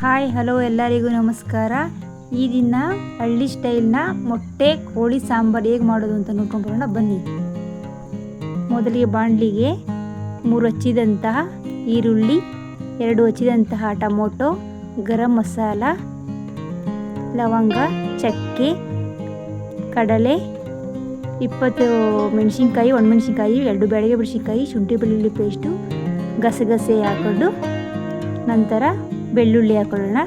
Hi, hello ಎಲ್ಲರಿಗೂ ನಮಸ್ಕಾರ. ಈ ದಿನ ಹಳ್ಳಿ ಸ್ಟೈಲ್ನ ಮೊಟ್ಟೆ, ಕೋಳಿ ಸಾಂಬಾರು ಹೇಗೆ ಮಾಡೋದು ಅಂತ ನೋಡ್ಕೊಂಡು ಬರೋಣ ಬನ್ನಿ. ಮೊದಲಿಗೆ ಬಾಣಲಿಗೆ ಮೂರು ಹಚ್ಚಿದಂತಹ ಈರುಳ್ಳಿ, ಎರಡು ಹಚ್ಚಿದಂತಹ ಟೊಮೊಟೊ, ಗರಂ ಮಸಾಲ, ಲವಂಗ, ಚಕ್ಕೆ, ಕಡಲೆ, ಇಪ್ಪತ್ತು ಮೆಣಸಿನ್ಕಾಯಿ ಒಣಮೆಣಸಿನ್ಕಾಯಿ ಎರಡು ಬೆಳಗ್ಗೆ ಮೆಣಸಿನ್ಕಾಯಿ ಶುಂಠಿ ಬೆಳ್ಳುಳ್ಳಿ ಪೇಸ್ಟು ಗಸಗಸೆ ಹಾಕೊಂಡು ನಂತರ ಬೆಳ್ಳುಳ್ಳಿ ಹಾಕೊಳ್ಳೋಣ.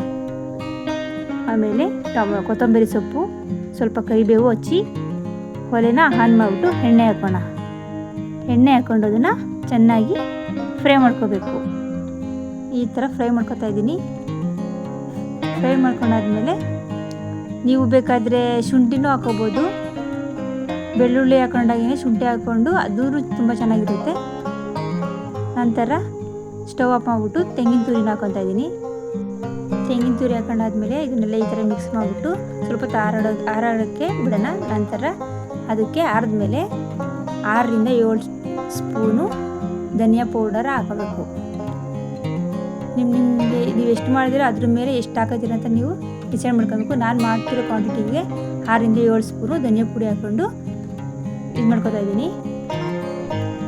ಆಮೇಲೆ ಟಮ ಕೊತ್ತಂಬರಿ ಸೊಪ್ಪು, ಸ್ವಲ್ಪ ಕರಿಬೇವು ಹಚ್ಚಿ, ಒಲೆನ ಆನ್ ಮಾಡಿಬಿಟ್ಟು ಎಣ್ಣೆ ಹಾಕೋಣ. ಎಣ್ಣೆ ಹಾಕೊಂಡು ಅದನ್ನು ಚೆನ್ನಾಗಿ ಫ್ರೈ ಮಾಡ್ಕೋಬೇಕು. ಈ ಥರ ಫ್ರೈ ಮಾಡ್ಕೊತಾ ಇದ್ದೀನಿ. ಫ್ರೈ ಮಾಡ್ಕೊಂಡಾದ್ಮೇಲೆ ನೀವು ಬೇಕಾದರೆ ಶುಂಠಿನೂ ಹಾಕೋಬೋದು. ಬೆಳ್ಳುಳ್ಳಿ ಹಾಕೊಂಡಾಗೇ ಶುಂಠಿ ಹಾಕ್ಕೊಂಡು ಅದೂ ತುಂಬ ಚೆನ್ನಾಗಿರುತ್ತೆ. ನಂತರ ಸ್ಟವ್ ಆಫ್ ಮಾಡಿಬಿಟ್ಟು ತೆಂಗಿನ ತುರಿನ ಹಾಕೊತಾ ಇದ್ದೀನಿ. ತೆಂಗಿನ ತುರಿ ಹಾಕೊಂಡಾದ್ಮೇಲೆ ಇದನ್ನೆಲ್ಲ ಈ ಥರ ಮಿಕ್ಸ್ ಮಾಡಿಬಿಟ್ಟು ಸ್ವಲ್ಪ ಆರಾಡೋ, ಆರಾಡೋಕ್ಕೆ ಬಿಡೋಣ. ನಂತರ ಅದಕ್ಕೆ ಆರಿದ್ಮೇಲೆ ಆರರಿಂದ ಏಳು ಸ್ಪೂನು ಧನಿಯಾ ಪೌಡರ್ ಹಾಕಬೇಕು ನಿಮ್ಮ ನಿಮಗೆ ನೀವು ಎಷ್ಟು ಮಾಡಿದಿರೋ ಅದ್ರ ಮೇಲೆ ಎಷ್ಟು ಹಾಕೋತೀರ ಅಂತ ನೀವು ಡಿಸೈಡ್ ಮಾಡ್ಕೊಬೇಕು. ನಾನು ಮಾಡ್ತಿರೋ ಕ್ವಾಂಟಿಟಿಗೆ ಆರರಿಂದ ಏಳು ಸ್ಪೂನು ಧನಿಯಾ ಪುಡಿ ಹಾಕ್ಕೊಂಡು ಇದು ಮಾಡ್ಕೊತಾ ಇದ್ದೀನಿ.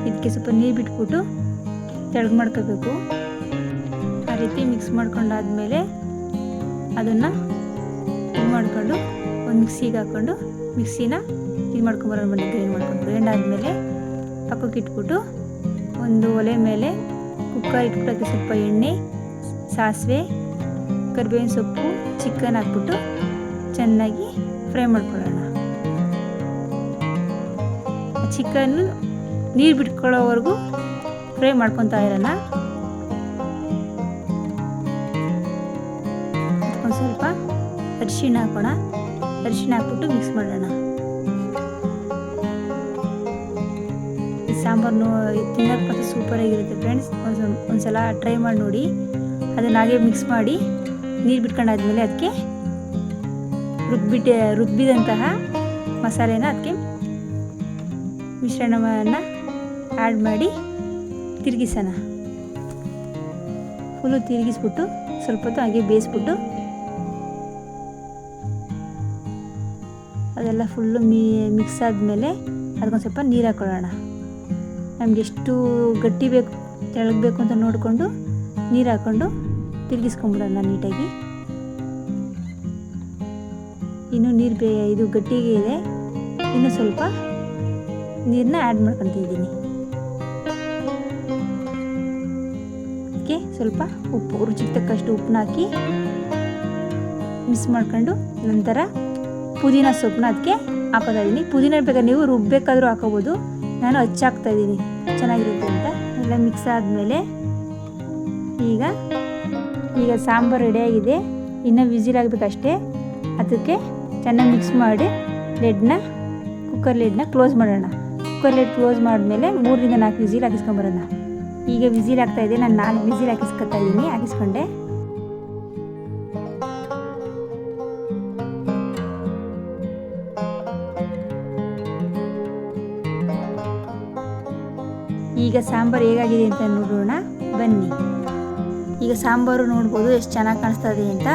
ಇದಕ್ಕೆ ಸ್ವಲ್ಪ ನೀರು ಬಿಟ್ಬಿಟ್ಟು ತೆಳಗೆ ಮಾಡ್ಕೋಬೇಕು. ಆ ರೀತಿ ಮಿಕ್ಸ್ ಮಾಡ್ಕೊಂಡಾದ್ಮೇಲೆ ಅದನ್ನು ಇದು ಮಾಡಿಕೊಂಡು ಒಂದು ಮಿಕ್ಸಿಗೆ ಹಾಕ್ಕೊಂಡು ಮಿಕ್ಸಿನ ಇದು ಮಾಡ್ಕೊಂಬರೋಣ ಬನ್ನಿ ಗ್ರೈಂಡ್ ಮಾಡ್ಕೊಂಡು. ಗ್ರೈಂಡ್ ಆದಮೇಲೆ ಪಕ್ಕಕ್ಕೆ ಇಟ್ಬಿಟ್ಟು ಒಂದು ಒಲೆ ಮೇಲೆ ಕುಕ್ಕರ್ ಇಟ್ಬಿಟ್ಟು ಸ್ವಲ್ಪ ಎಣ್ಣೆ, ಸಾಸಿವೆ, ಕರಿಬೇವಿನ ಸೊಪ್ಪು, ಚಿಕನ್ ಹಾಕ್ಬಿಟ್ಟು ಚೆನ್ನಾಗಿ ಫ್ರೈ ಮಾಡ್ಕೊಳ್ಳೋಣ. ಚಿಕನ್ ನೀರು ಬಿಟ್ಕೊಳ್ಳೋವರೆಗೂ ಫ್ರೈ ಮಾಡ್ಕೊತಾ ಇರೋಣ. ಅರಿಶಿಣ ಹಾಕೋಣ. ಅರಿಶಿಣ ಹಾಕ್ಬಿಟ್ಟು ಮಿಕ್ಸ್ ಮಾಡೋಣ. ಈ ಸಾಂಬಾರು ತಿನ್ನೋಕೆ ಮಾತ್ರ ಸೂಪರಾಗಿರುತ್ತೆ ಫ್ರೆಂಡ್ಸ್ ಒಂದು ಒಂದ್ಸಲ ಟ್ರೈ ಮಾಡಿ ನೋಡಿ. ಅದನ್ನ ಹಾಗೆ ಮಿಕ್ಸ್ ಮಾಡಿ, ನೀರು ಬಿಟ್ಕೊಂಡಾದ್ಮೇಲೆ ಅದಕ್ಕೆ ರುಬ್ಬಿಟ್ಟೆ, ರುಬ್ಬಿದಂತಹ ಮಸಾಲೆನ ಅದಕ್ಕೆ ಮಿಶ್ರಣವನ್ನು ಆ್ಯಡ್ ಮಾಡಿ ತಿರುಗಿಸೋಣ. ಫುಲ್ಲು ತಿರುಗಿಸ್ಬಿಟ್ಟು ಸ್ವಲ್ಪ ಹೊತ್ತು ಹಾಗೆ ಬೇಯಿಸ್ಬಿಟ್ಟು ಅದೆಲ್ಲ ಫುಲ್ಲು ಮೀ ಮಿಕ್ಸ್ ಆದಮೇಲೆ ಅದಕ್ಕೊಂದು ಸ್ವಲ್ಪ ನೀರು ಹಾಕೊಳ್ಳೋಣ. ನಮ್ಗೆ ಎಷ್ಟು ಗಟ್ಟಿ ಬೇಕು, ತೆಳಗಬೇಕು ಅಂತ ನೋಡಿಕೊಂಡು ನೀರು ಹಾಕ್ಕೊಂಡು ತಿರುಗಿಸ್ಕೊಂಬಿಡೋಣ ನೀಟಾಗಿ. ಇನ್ನು ನೀರು ಬೇ, ಇದು ಗಟ್ಟಿಗೆ ಇದೆ. ಇನ್ನು ಸ್ವಲ್ಪ ನೀರನ್ನ ಆ್ಯಡ್ ಮಾಡ್ಕೊತಿದ್ದೀನಿ ಅದಕ್ಕೆ ಸ್ವಲ್ಪ ಉಪ್ಪು, ರುಚಿಗೆ ತಕ್ಕಷ್ಟು ಉಪ್ಪನ್ನ ಹಾಕಿ ಮಿಕ್ಸ್ ಮಾಡ್ಕೊಂಡು ನಂತರ ಪುದೀನ ಸೊಪ್ಪನ್ನ ಅದಕ್ಕೆ ಹಾಕೋತಾ ಇದ್ದೀನಿ ಪುದೀನ ಬೇಕಾದ್ರೆ ನೀವು ರುಬ್ಬೇಕಾದರೂ ಹಾಕೋಬೋದು. ನಾನು ಹಚ್ಚಾಕ್ತಾ ಇದ್ದೀನಿ ಚೆನ್ನಾಗಿರುತ್ತೆ ಅಂತ. ಎಲ್ಲ ಮಿಕ್ಸ್ ಆದಮೇಲೆ ಈಗ ಈಗ ಸಾಂಬಾರು ರೆಡಿಯಾಗಿದೆ ಇನ್ನೂ ವಿಸಿಲ್ ಆಗಬೇಕಷ್ಟೇ ಅದಕ್ಕೆ ಚೆನ್ನಾಗಿ ಮಿಕ್ಸ್ ಮಾಡಿ ಲೆಡ್ನ ಕುಕ್ಕರ್ ಲೆಡ್ನ ಕ್ಲೋಸ್ ಮಾಡೋಣ. ಕುಕ್ಕರ್ ಲೆಡ್ ಕ್ಲೋಸ್ ಮಾಡಿದ್ಮೇಲೆ ಮೂರರಿಂದ ನಾಲ್ಕು ವಿಸಿಲ್ ಹಾಕಿಸ್ಕೊಂಬರೋಣ. ಈಗ ವಿಸಿಲ್ ಆಗ್ತಾಯಿದೆ ನಾನು ನಾಲ್ಕು ವಿಸಿಲ್ ಹಾಕಿಸ್ಕೊತಾ ಇದ್ದೀನಿ ಹಾಕಿಸ್ಕೊಂಡೆ. ಈಗ ಸಾಂಬಾರು ಹೇಗಾಗಿದೆ ಅಂತ ನೋಡೋಣ. ಬನ್ನಿ. ಈಗ ಸಾಂಬಾರು ನೋಡ್ಬೋದು ಎಷ್ಟು ಚೆನ್ನಾಗಿ ಕಾಣಿಸ್ತಾ ಇದೆ ಅಂತ.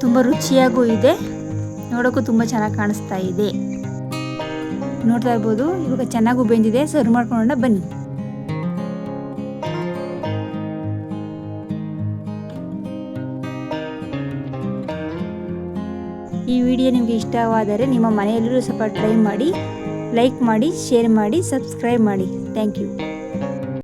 ತುಂಬ ರುಚಿಯಾಗೂ ಇದೆ. ನೋಡೋಕ್ಕೂ ತುಂಬ ಚೆನ್ನಾಗಿ ಕಾಣಿಸ್ತಾ ಇದೆ. ನೋಡ್ತಾ ಇರ್ಬೋದು, ಇವಾಗ ಚೆನ್ನಾಗೂ ಬೆಂದಿದೆ. ಸರ್ವ್ ಮಾಡ್ಕೊಳ್ಳೋಣ. ಬನ್ನಿ. ಈ ವಿಡಿಯೋ ನಿಮಗೆ ಇಷ್ಟವಾದರೆ ನಿಮ್ಮ ಮನೆಯಲ್ಲೂ ಸ್ವಲ್ಪ ಟ್ರೈ ಮಾಡಿ, ಲೈಕ್ ಮಾಡಿ, ಶೇರ್ ಮಾಡಿ, ಸಬ್ಸ್ಕ್ರೈಬ್ ಮಾಡಿ. Thank you.